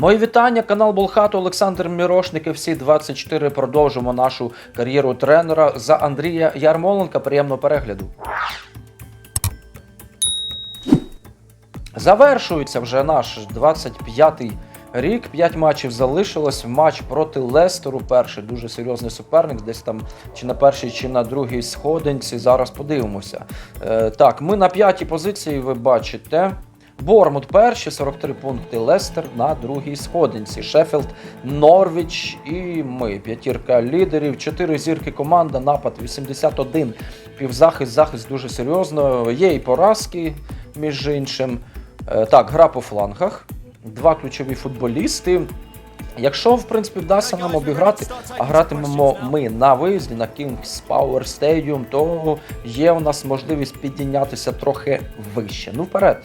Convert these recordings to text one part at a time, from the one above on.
Мої вітання, канал Болхату, Олександр Мірошник і всі 24 продовжимо нашу кар'єру тренера за Андрія Ярмоленка. Приємного перегляду. Завершується вже наш 25-й рік. П'ять матчів залишилось. Матч проти Лестеру. Перший дуже серйозний суперник, десь там чи на першій, чи на другій сходинці. Зараз подивимося. Е, так, ми на п'ятій позиції, ви бачите. Бормут перший, 43 пункти. Лестер на другій сходинці. Шеффілд, Норвіч і ми. П'ятірка лідерів, чотири зірки команда, напад 81. Півзахист, захист дуже серйозно. Є і поразки, між іншим. Е, Так, гра по флангах. Два ключові футболісти. Якщо, в принципі, вдасться нам обіграти, а гратимемо ми на виїзді на Kings Power Stadium, то є у нас можливість піднятися трохи вище. Ну, вперед.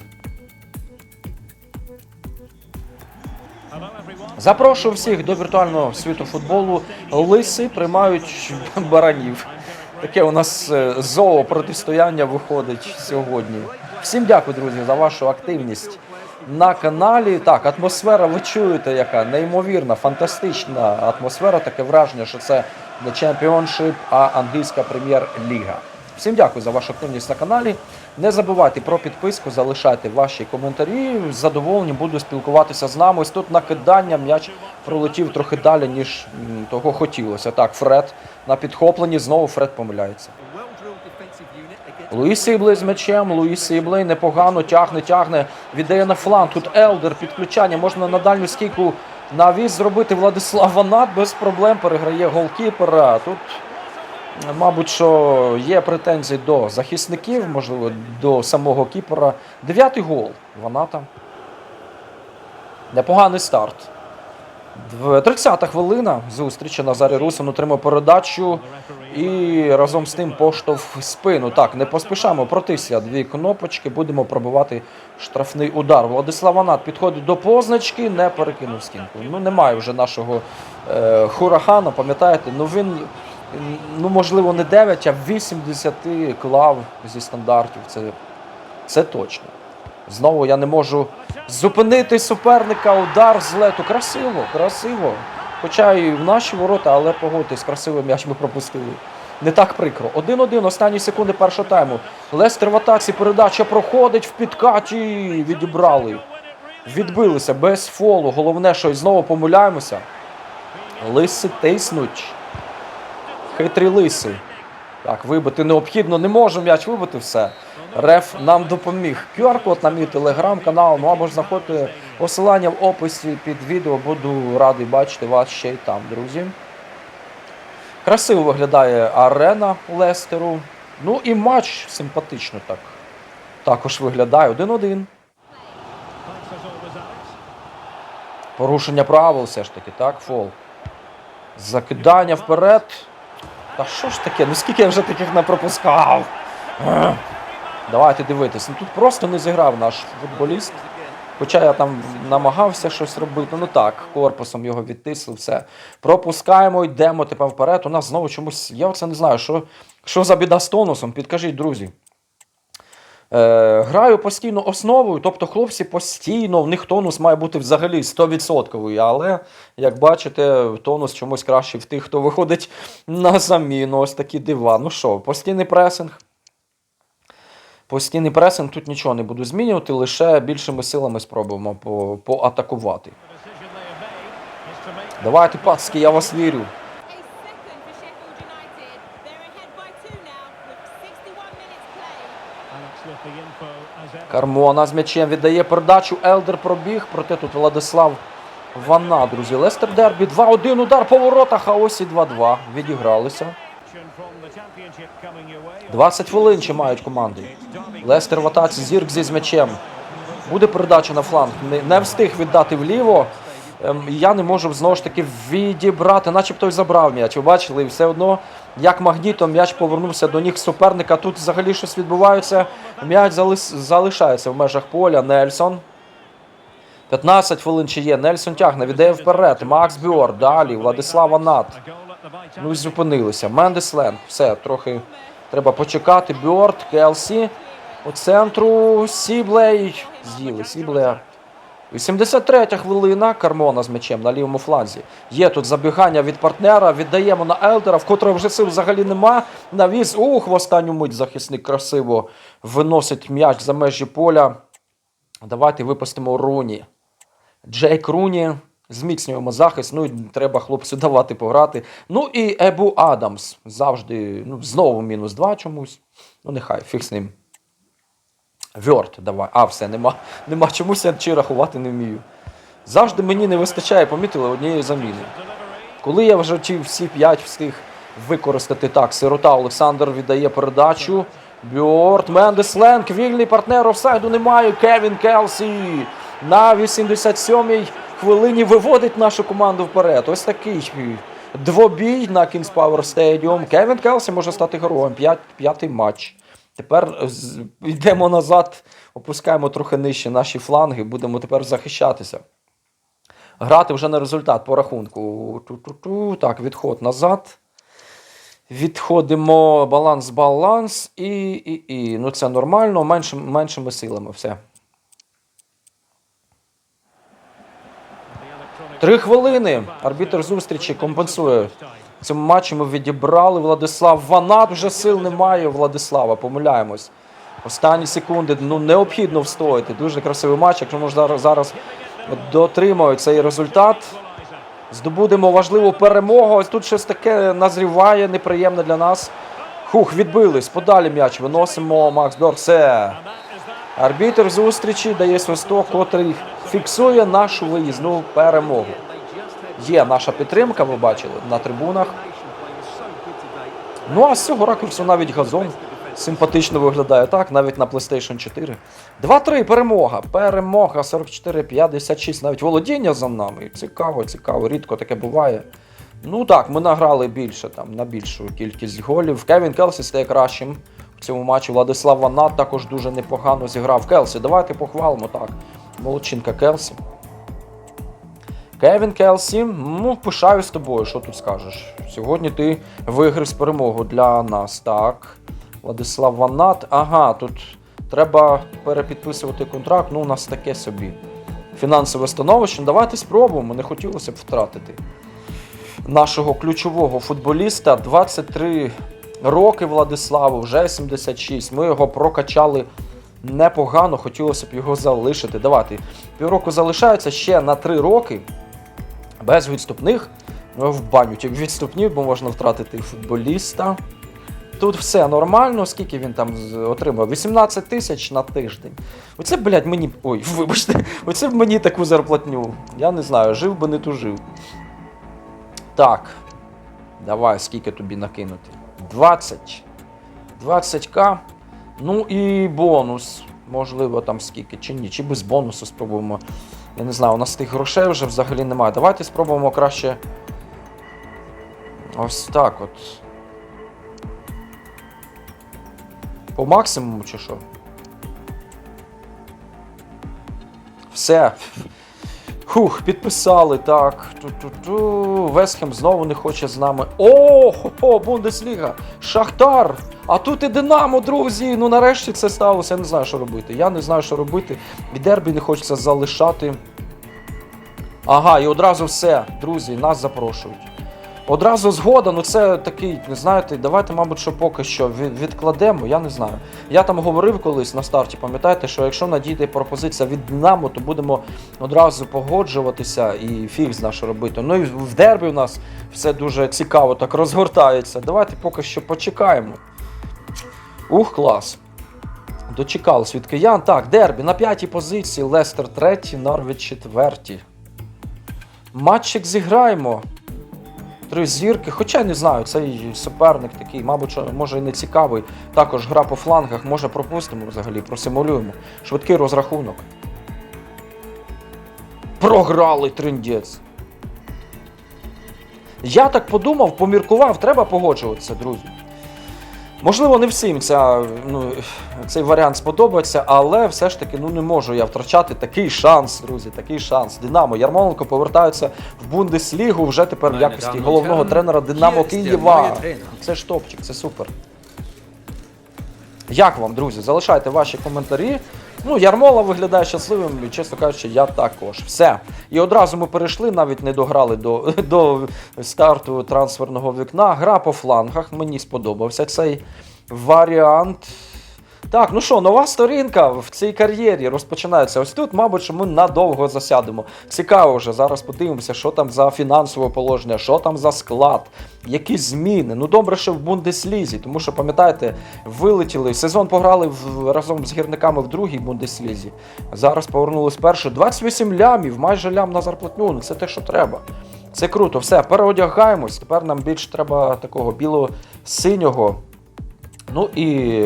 Запрошую всіх до віртуального світу футболу. Лиси приймають баранів. Таке у нас е, зоо протистояння виходить сьогодні. Всім дякую, друзі, за вашу активність на каналі. Так, атмосфера, ви чуєте, яка неймовірна, фантастична атмосфера. Таке враження, що це не чемпіоншип, а англійська прем'єр-ліга. Всім дякую за вашу активність на каналі. Не забувайте про підписку, залишайте ваші коментарі. З буду спілкуватися з нами. Ось тут накидання м'яч пролетів трохи далі, ніж того хотілося. Так, Фред на підхопленні, знову Фред помиляється. Луїс Сіблей з м'ячем, Луїс Сіблей непогано тягне, тягне, віддає на фланг. Тут Елдер, підключання, можна на дальню стійку навіс зробити Владислав Ванат без проблем, переграє голкіпера. Тут, мабуть, що є претензії до захисників, можливо, до самого кіпера. Дев'ятий гол Ваната. Непоганий старт. Дв- 30-та хвилина зустрічі Назарій Русин отримав передачу і разом з тим поштовх спину. Так, не поспішаємо протися. Дві кнопочки, будемо пробивати штрафний удар. Владислав Анат підходить до позначки, не перекинув стінку. Ну, немає вже нашого е, хурахана, пам'ятаєте? Ну він, ну можливо, не 9, а 80 клав зі стандартів. Це, це точно. Знову я не можу зупинити суперника. Удар з лету. Красиво, красиво. Хоча і в наші ворота, але погодьтесь, красивий м'яч ми пропустили. Не так прикро. 1-1, останні секунди першого тайму. Лестер в атаці, передача проходить в підкаті. Відібрали. Відбилися без фолу. Головне, що і знову помиляємося. Лиси тиснуть. Хитрі лиси. Так, вибити необхідно, не можу м'яч вибити все. Реф нам допоміг. QR-код на мій телеграм-канал. Ну або ж знаходьте посилання в описі під відео. Буду радий бачити вас ще й там, друзі. Красиво виглядає арена Лестеру. Ну і матч симпатично так. Також виглядає 1-1. Порушення правил все ж таки, так, фол. Закидання вперед. Та що ж таке? Ну скільки я вже таких не пропускав? Давайте дивитись. Ну тут просто не зіграв наш футболіст. Хоча я там намагався щось робити. Ну так, корпусом його відтиснув, все. Пропускаємо, йдемо тепер вперед. У нас знову чомусь. Я оце не знаю, що, що за біда з тонусом. Підкажіть, друзі. Е, граю постійно основою, тобто хлопці постійно, в них тонус має бути взагалі 100%. Але, як бачите, тонус чомусь краще в тих, хто виходить на заміну. Ось такі дива. Ну що, постійний пресинг. Постійний пресинг, тут нічого не буду змінювати, лише більшими силами спробуємо по, поатакувати. Давайте, пацки, я вас вірю. Кармона з м'ячем віддає передачу. Елдер пробіг. Проте тут Владислав Ванна, друзі. Лестер Дербі. 2-1 удар по воротах, а ось і 2-2. Відігралися. 20 хвилин ще мають команди. Лестер в атаці, Зіркзі з м'ячем. Буде передача на фланг. Не, не встиг віддати вліво. Ем, я не можу знову ж таки відібрати, начебто й забрав м'яч. Ви бачили, і все одно, як магнітом, м'яч повернувся до ніг суперника. Тут взагалі щось відбувається. М'яч залишається в межах поля. Нельсон. 15 хвилин ще є. Нельсон тягне, віддає вперед. Макс Бьор. Далі. Владислав Анат. Ну і зупинилися. Мендес Ленг. Все, трохи треба почекати. Бьорд, Келсі. По центру Сіблей. З'їли Сіблея. 83 хвилина. Кармона з м'ячем на лівому фланзі. Є тут забігання від партнера. Віддаємо на Елдера, в котрого вже сил взагалі нема. Навіз. Ух, в останню мить захисник красиво виносить м'яч за межі поля. Давайте випустимо Руні. Джейк Руні. Зміцнюємо захист. Ну і треба хлопцю давати пограти. Ну і Ебу Адамс. Завжди. Ну, знову мінус 2 чомусь. Ну, нехай, фіг з ним. Вьорт, давай. А, все, нема, нема чомусь я чи рахувати не вмію. Завжди мені не вистачає, помітили, однієї заміни. Коли я вже ті всі п'ять встиг використати так, сирота Олександр віддає передачу. Бьорт, Мендес Ленк, вільний партнер офсайду немає. Кевін Келсі на 87-й хвилині виводить нашу команду вперед. Ось такий двобій на Power Stadium. Кевін Келсі може стати героєм. П'ятий матч. Тепер йдемо назад, опускаємо трохи нижче наші фланги, будемо тепер захищатися. Грати вже на результат по рахунку. Ту-ту-ту. Так, відход назад. Відходимо баланс, баланс і. і, і. Ну це нормально, меншим, меншими силами. Все. Три хвилини. Арбітр зустрічі компенсує. Цьому матчі ми відібрали Владислав Ванат. Вже сил немає. Владислава. Помиляємось. Останні секунди. Ну необхідно встояти. Дуже красивий матч. Якщо ми зараз, зараз дотримають цей результат. Здобудемо важливу перемогу. Ось тут щось таке назріває, неприємне для нас. Хух, відбились. Подалі м'яч. Виносимо Макс Дор. Все. Арбітр зустрічі дає свисток, котрий фіксує нашу виїзну перемогу. Є наша підтримка, ви бачили, на трибунах. Ну а з цього ракурсу навіть газон симпатично виглядає так, навіть на PlayStation 4. 2-3 перемога. Перемога 44-56. Навіть володіння за нами. Цікаво, цікаво. Рідко таке буває. Ну так, ми награли більше там на більшу кількість голів. Кевін Келсі стає кращим в цьому матчі. Владислав Ванат також дуже непогано зіграв. Келсі, давайте похвалимо так. Молодчинка Келсі. Кевін Келсі, ну, пишаюсь тобою, що тут скажеш. Сьогодні ти виграв з перемогу для нас. Так. Владислав Ванат. Ага, тут треба перепідписувати контракт. Ну, у нас таке собі. Фінансове становище. Ну, Давайте спробуємо, не хотілося б втратити. Нашого ключового футболіста 23 роки Владиславу, вже 76. Ми його прокачали непогано, хотілося б його залишити. Давайте. Півроку залишається ще на 3 роки. Без відступних. Ну, в баню відступні, бо можна втратити футболіста. Тут все нормально, скільки він там отримав? 18 тисяч на тиждень. Оце, блядь, мені. Ой, вибачте, оце б мені таку зарплатню. Я не знаю, жив би не тужив. Так. Давай, скільки тобі накинути? 20. 20к. Ну і бонус. Можливо, там скільки, чи ні, чи без бонусу спробуємо. Я не знаю, у нас тих грошей вже взагалі немає. Давайте спробуємо краще. Ось так от. По максимуму чи що? Все. Хух, підписали, так. Ту-ту-ту. Весхем знову не хоче з нами. О, хо-хо, Бундесліга! Шахтар! А тут і Динамо, друзі! Ну нарешті це сталося. Я не знаю, що робити. Я не знаю, що робити. І дербі не хочеться залишати. Ага, і одразу все, друзі, нас запрошують. Одразу згода, ну це такий, не знаєте, давайте, мабуть, що поки що відкладемо, я не знаю. Я там говорив колись на старті, пам'ятаєте, що якщо надійде пропозиція від Динамо, то будемо одразу погоджуватися і фіг зна, що робити. Ну і в дербі у нас все дуже цікаво так розгортається. Давайте поки що почекаємо. Ух, клас. Дочекались від киян. Так, дербі на п'ятій позиції, Лестер третій, Норвіч четвертій. Матчик зіграємо. Три зірки, хоча не знаю, цей суперник такий, мабуть, може і не цікавий. Також гра по флангах, може пропустимо взагалі, просимулюємо. Швидкий розрахунок. Програли триндець. Я так подумав, поміркував, треба погоджуватися, друзі. Можливо, не всім ця, ну, цей варіант сподобається, але все ж таки ну, не можу я втрачати такий шанс, друзі, такий шанс. Динамо Ярмоленко повертаються в Бундеслігу вже тепер в якості головного тренера Динамо Києва. Це ж топчик, це супер. Як вам, друзі? Залишайте ваші коментарі. Ну, Ярмола виглядає щасливим, і, чесно кажучи, я також. Все. І одразу ми перейшли, навіть не дограли до, до старту трансферного вікна. Гра по флангах. Мені сподобався цей варіант. Так, ну що, нова сторінка в цій кар'єрі розпочинається. Ось тут, мабуть, що ми надовго засядемо. Цікаво вже. Зараз подивимося, що там за фінансове положення, що там за склад, які зміни. Ну добре, що в Бундеслізі, тому що, пам'ятаєте, вилетіли. Сезон пограли в, разом з гірниками в другій Бундеслізі. Зараз повернулись перше. 28 лямів, майже лям на зарплатню. Ну це те, що треба. Це круто. Все, переодягаємось. Тепер нам більше треба такого біло-синього. Ну і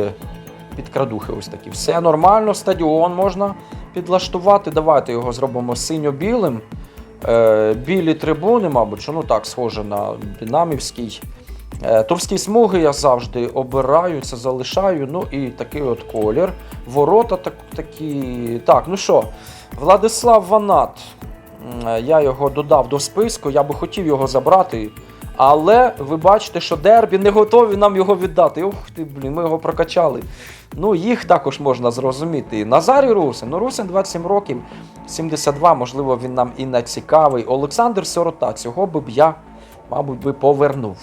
підкрадухи ось такі. Все нормально, стадіон можна підлаштувати. Давайте його зробимо синьо-білим. Е, білі трибуни, мабуть, ну так, схоже на динамівський. Е, товсті смуги я завжди обираю, це залишаю. Ну і такий от колір. Ворота так, такі. Так, ну що, Владислав Ванат. Е, Я його додав до списку, я би хотів його забрати. Але ви бачите, що дербі не готові нам його віддати. Ух ти, блін, ми його прокачали. Ну, їх також можна зрозуміти. Назарій Русин. Ну, Русин 27 років, 72, можливо, він нам і не цікавий. Олександр Сирота, цього би б я, мабуть, би повернув.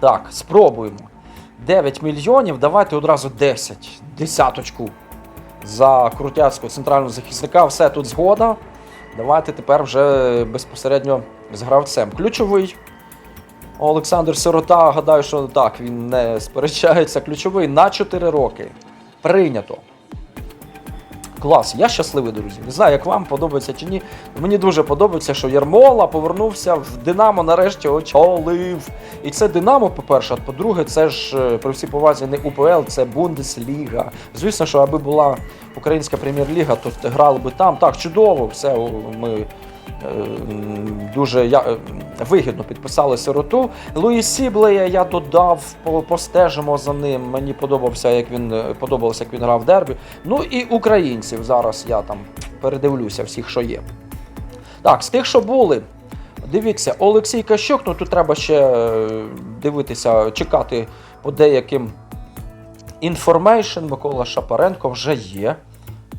Так, спробуємо. 9 мільйонів, давайте одразу 10. Десяточку за крутяцького центрального захисника. Все тут згода. Давайте тепер вже безпосередньо з гравцем. Ключовий. Олександр Сирота, гадаю, що так, він не сперечається. Ключовий на 4 роки. Прийнято. Клас, я щасливий, друзі. Не знаю, як вам подобається чи ні. Мені дуже подобається, що Ярмола повернувся в Динамо, нарешті очолив. І це Динамо, по-перше, а по-друге, це ж е, при всій повазі не УПЛ, це Бундесліга. Звісно, що аби була українська прем'єр-ліга, то грали би там. Так, чудово, все ми. Е, Дуже е, вигідно підписали сироту. Луї Сіблея я додав, постежимо за ним. Мені подобався, як він е, подобалося, як він грав в дербі. Ну і українців зараз я там передивлюся всіх, що є. Так, з тих, що були, дивіться, Олексій Кащук, ну тут треба ще дивитися, чекати по деяким інформейшн. Микола Шапаренко вже є.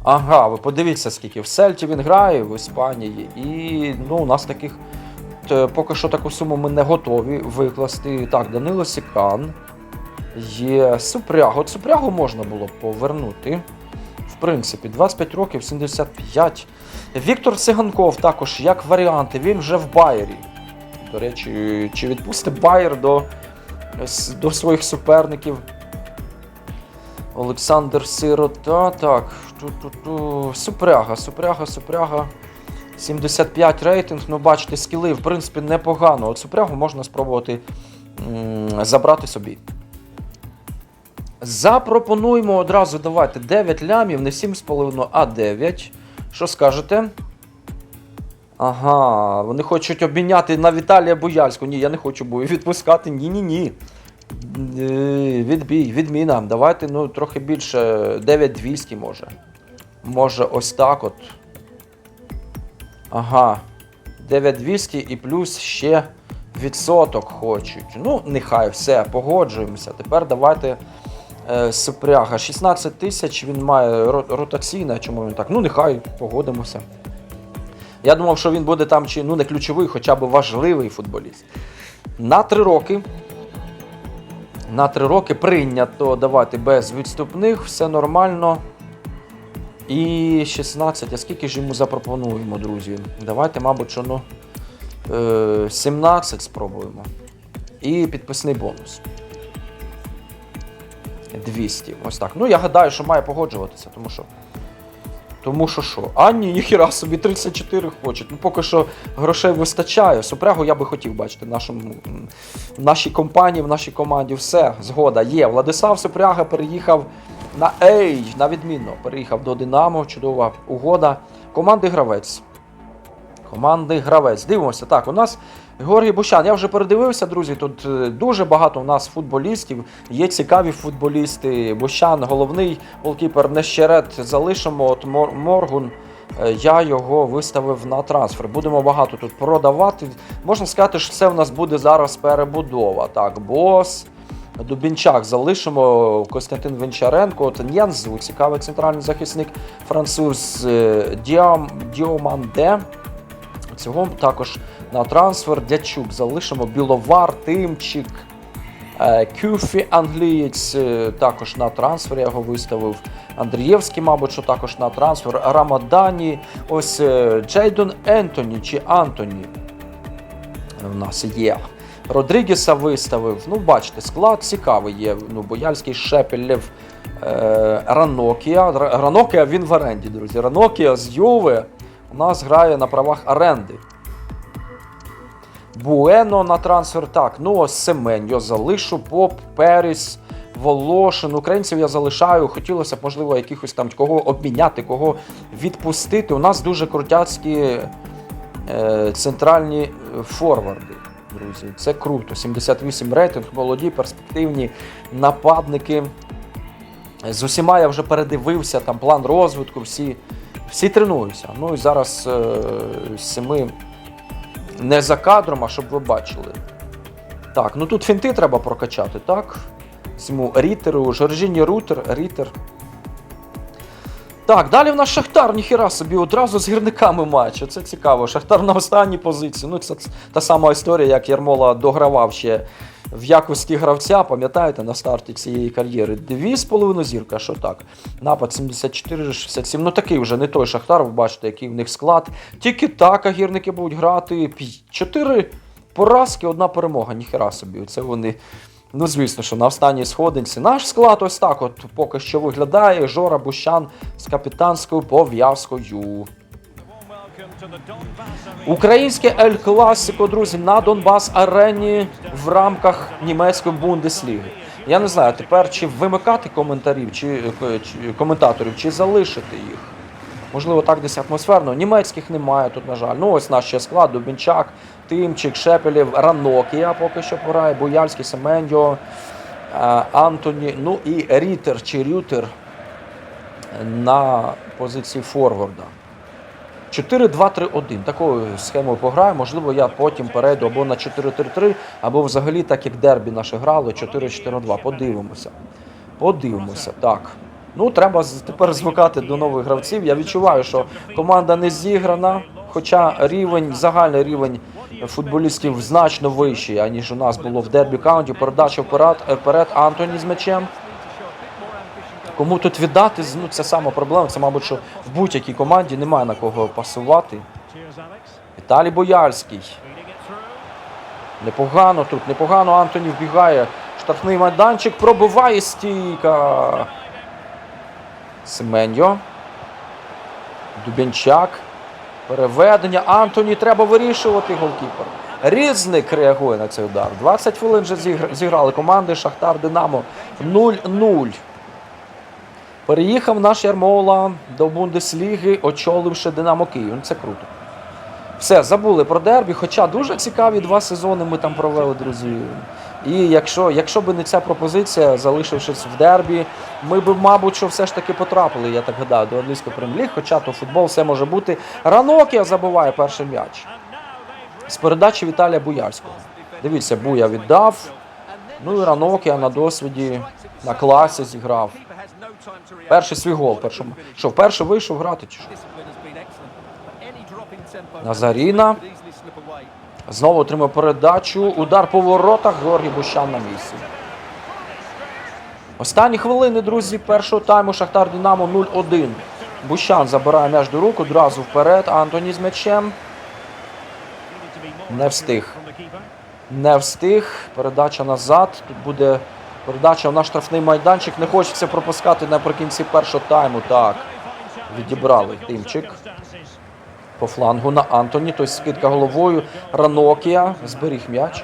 Ага, ви подивіться, скільки в Сельті він грає в Іспанії. І ну, у нас таких т- поки що таку суму ми не готові викласти. Так, Данило Сікан. Є Супряго. Супрягу можна було повернути. В принципі, 25 років, 75. Віктор Циганков також як варіанти, він вже в Байері. До речі, чи відпустить Байер до, до своїх суперників? Олександр Сирота. Так. Супряга, супряга, супряга. 75 рейтинг. Ну, бачите, скіли, в принципі, непогано. От супрягу можна спробувати м, забрати собі. Запропонуємо одразу давайте 9 лямів, не 7,5, а 9. Що скажете? Ага, вони хочуть обміняти на Віталія Бояльського. Ні, я не хочу відпускати. Ні-ні-ні. Е, Відбій, відміна. Давайте ну, трохи більше. 9200 може. Може, ось так от. Ага. 9200 і плюс ще відсоток хочуть. Ну, нехай все, погоджуємося. Тепер давайте е, Супряга. 16 тисяч він має ро- ротаційне, чому він так? Ну, нехай погодимося. Я думав, що він буде там чи ну не ключовий, хоча б важливий футболіст. На 3 роки. На 3 роки прийнято давати без відступних, все нормально. І 16. А скільки ж йому запропонуємо, друзі? Давайте, мабуть, що ну, е, 17 спробуємо. І підписний бонус. 200. Ось так. Ну, я гадаю, що має погоджуватися, тому що. Тому що що? А ні, ніхіра собі 34 хочуть. Ну поки що грошей вистачає. Супрягу я би хотів бачити нашому, в нашій компанії, в нашій команді. Все, згода є. Владислав Супряга переїхав на Ей, на відмінно. Переїхав до Динамо, чудова угода. Команди гравець. Команди гравець. Дивимося. Так, у нас Георгій Бущан. Я вже передивився, друзі. Тут е, дуже багато у нас футболістів. Є цікаві футболісти. Бущан, головний голкіпер Нещерет залишимо. От Моргун. е, Я його виставив на трансфер. Будемо багато тут продавати. Можна сказати, що це в нас буде зараз перебудова. Так, бос. Дубінчак залишимо Костянтин Венчаренко, от Нєнзу, цікавий центральний захисник француз е, Діам, Діоманде. Цього також на трансфер Дячук залишимо Біловар, Тимчик, е, Кюфі, англієць, е, також на трансфер я його виставив. Андрієвський, мабуть, що також на трансфер. Рамадані, ось Джейдон Ентоні чи Антоні в нас є. Родрігеса виставив. Ну, бачите, склад цікавий є. Ну, Бояльський, Шепелєв, е, Ранокія. Ранокія він в оренді, друзі. Ранокія з Юве у нас грає на правах оренди. Буено на трансфер. Так, ну ось Семеньо залишу, Поп, Періс, Волошин. Українців я залишаю. Хотілося б, можливо, якихось там кого обміняти, кого відпустити. У нас дуже крутяцькі е, центральні е, форварди. Друзі, це круто. 78 рейтинг, молоді, перспективні нападники. З усіма я вже передивився, там план розвитку, всі, всі тренуються. Ну і зараз е, з семи не за кадром, а щоб ви бачили. Так, ну тут фінти треба прокачати, так? Цьому Рітеру, Жоржіні Рутер, Рітер. Так, далі в нас Шахтар, ніхіра собі, одразу з гірниками матч. Це цікаво. Шахтар на останній позиції. Ну, це та сама історія, як Ярмола догравав ще в якості гравця, пам'ятаєте, на старті цієї кар'єри. Дві з половиною зірка, що так. Напад 74-67. Ну такий вже не той Шахтар, ви бачите, який в них склад. Тільки так гірники будуть грати. Чотири поразки, одна перемога. Ніхера собі. Це вони. Ну, звісно, що на останній сходинці наш склад ось так от поки що виглядає. Жора Бущан з капітанською пов'язкою. Українське Ель Класико, друзі, на Донбас арені в рамках німецької Бундесліги. Я не знаю тепер, чи вимикати коментарів, чи, е, чи коментаторів, чи залишити їх. Можливо, так десь атмосферно. Німецьких немає тут, на жаль. Ну, ось наш ще склад: Дубінчак, Тимчик, Шепелєв, Ранокія поки що пограє, Бояльський, Семеньо, е, Антоні, ну і Рітер чи Рютер на позиції форварда. 4-2-3-1. Такою схемою пограю. Можливо, я потім перейду або на 4-3-3, або взагалі, так як дербі наше грали, 4-4-2. Подивимося. Подивимося. Так. Ну, треба тепер звикати до нових гравців. Я відчуваю, що команда не зіграна, хоча рівень, загальний рівень футболістів значно вищий, аніж у нас було в дербі каунті. Передача вперед, вперед Антоні з м'ячем. Кому тут віддати, ну це сама проблема. Це, мабуть, що в будь-якій команді немає на кого пасувати. Віталій Бояльський. Непогано тут, непогано Антоні вбігає. Штрафний майданчик, пробиває стійка. Семеньо. Дубінчак. Переведення. Антоні треба вирішувати голкіпер. Різник реагує на цей удар. 20 хвилин вже зіграли команди Шахтар Динамо 0-0. Переїхав наш Ярмола до Бундесліги, очоливши Динамо Київ. Це круто. Все, забули про дербі, хоча дуже цікаві два сезони ми там провели, друзі. І якщо, якщо б не ця пропозиція, залишившись в дербі, ми б, мабуть, що все ж таки потрапили, я так гадаю, до англійської прем'єр хоча то футбол все може бути. Ранокія забуває перший м'яч. З передачі Віталія Буярського. Дивіться, Буя віддав. Ну і Ранокія на досвіді, на класі зіграв. Перший свій гол. Першому. Що, вперше вийшов грати чи що? Назаріна. Знову отримав передачу. Удар по воротах. Георгій Бущан на місці. Останні хвилини, друзі, першого тайму Шахтар Динамо 0-1. Бущан забирає м'яч до рук, одразу вперед. Антоні з м'ячем. Не встиг. Не встиг. Передача назад. Тут буде передача на штрафний майданчик. Не хочеться пропускати наприкінці першого тайму. Так. Відібрали Тимчик. По флангу на Антоні. Тобто скидка головою. Ранокія. Зберіг м'яч.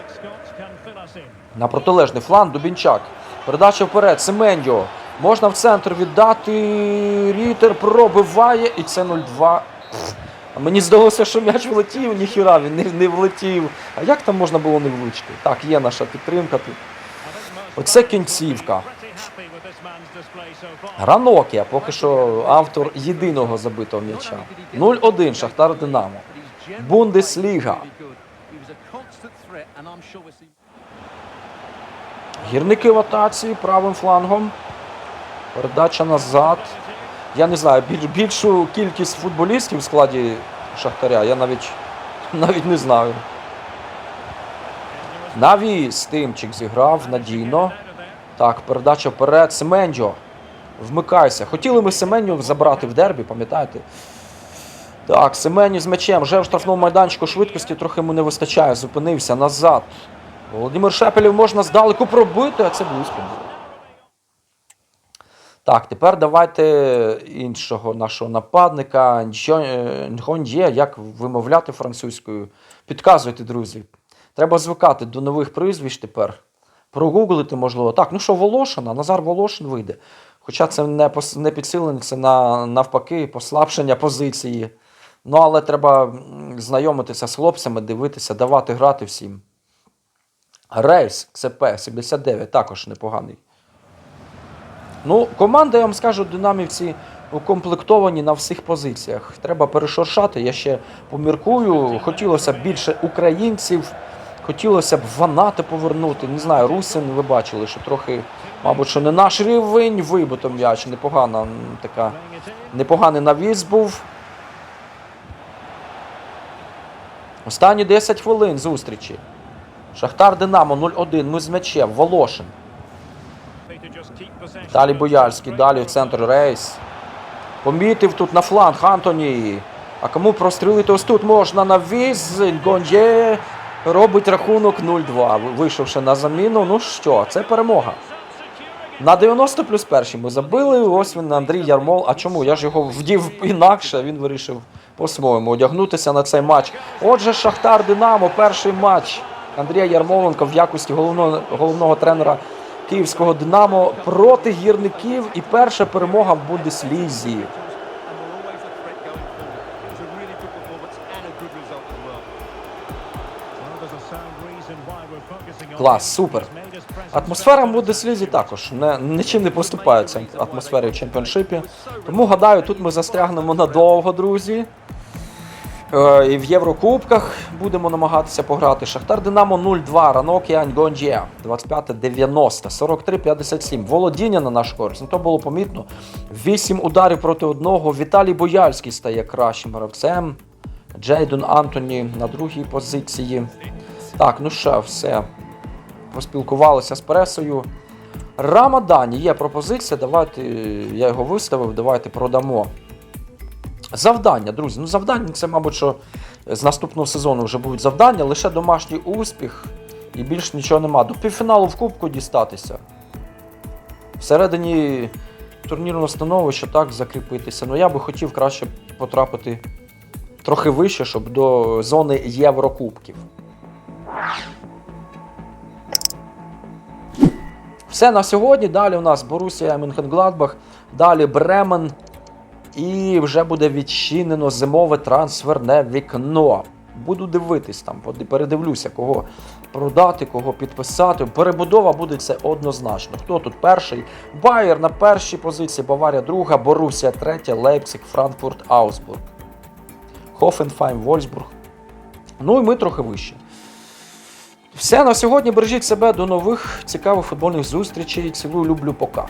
На протилежний фланг Дубінчак. Передача вперед. Семеньо. Можна в центр віддати. Рітер пробиває. І це 0-2. А Мені здалося, що м'яч влетів, ніхіра він не, не влетів. А як там можна було не влучити? Так, є наша підтримка тут. Оце кінцівка. Ранокія, поки що автор єдиного забитого м'яча. 0-1 Шахтар Динамо. Бундесліга. Гірники в атаці правим флангом. Передача назад. Я не знаю, біль- більшу кількість футболістів в складі Шахтаря я навіть, навіть не знаю. Навіс Тимчик зіграв надійно. Так, передача вперед. Семенджо. Вмикайся. Хотіли ми Семеню забрати в дербі, пам'ятаєте? Так, Семеню з м'ячем. Вже в штрафному майданчику швидкості трохи йому не вистачає. Зупинився назад. Володимир Шепелів можна здалеку пробити, а це близько. Так, тепер давайте іншого нашого нападника Ньчо- е, як вимовляти французькою. Підказуйте, друзі. Треба звикати до нових прізвищ тепер. Прогуглити можливо. Так, ну що, Волошин, а Назар Волошин вийде. Хоча це не, не підсилення, це на, навпаки послабшення позиції. Ну, але треба знайомитися з хлопцями, дивитися, давати грати всім. Рейс ЦП 79, також непоганий. Ну, команда, я вам скажу, динамівці укомплектовані на всіх позиціях. Треба перешоршати. Я ще поміркую. Хотілося б більше українців, хотілося б ванати повернути. Не знаю, Русин, ви бачили, що трохи, мабуть, що не наш рівень, вибито м'яч. Непогана така, непоганий навіс був. Останні 10 хвилин зустрічі. Шахтар Динамо 0-1. Ми з м'ячем. Волошин. Далі Бояльський, далі в центр рейс. Помітив тут на фланг Антоні. А кому прострілити ось тут можна на віз. Гонє робить рахунок 0-2. Вийшовши на заміну. Ну що, це перемога. На 90 плюс перший ми забили. Ось він Андрій Ярмол. А чому? Я ж його вдів інакше. Він вирішив по-своєму одягнутися на цей матч. Отже, Шахтар Динамо, перший матч Андрія Ярмоленка в якості головного, головного тренера київського Динамо проти гірників. І перша перемога в Бундеслізі. Клас, супер. Атмосфера в Бундеслізі також не, нічим не поступається атмосфері в чемпіоншипі. Тому гадаю, тут ми застрягнемо надовго, друзі. Е, і в Єврокубках будемо намагатися пограти. Шахтар Динамо 0-2, Ранок Янь Гонджія 25-90, 43-57. Володіння на наш користь. Ну, то було помітно. 8 ударів проти одного. Віталій Бояльський стає кращим гравцем. Джейдон Антоні на другій позиції. Так, ну що, все. Поспілкувалися з пресою. Рамадані є пропозиція. Давайте, я його виставив, давайте продамо. Завдання, друзі. Ну, завдання це, мабуть, що з наступного сезону вже будуть завдання, лише домашній успіх і більш нічого нема. До півфіналу в Кубку дістатися. Всередині турнірного становища так закріпитися. Ну я би хотів краще потрапити трохи вище, щоб до зони Єврокубків. Все на сьогодні. Далі у нас Борусія Мюнхенгладбах, далі Бремен. І вже буде відчинено зимове трансферне вікно. Буду дивитись там, передивлюся, кого продати, кого підписати. Перебудова буде це однозначно. Хто тут перший? Байер на першій позиції, Баварія друга, Борусія третя, Лейпциг, Франкфурт, Аусбург. Хофенфайм, Вольсбург. Ну і ми трохи вище. Все на сьогодні. Бережіть себе. До нових цікавих футбольних зустрічей. Цілую, люблю, пока.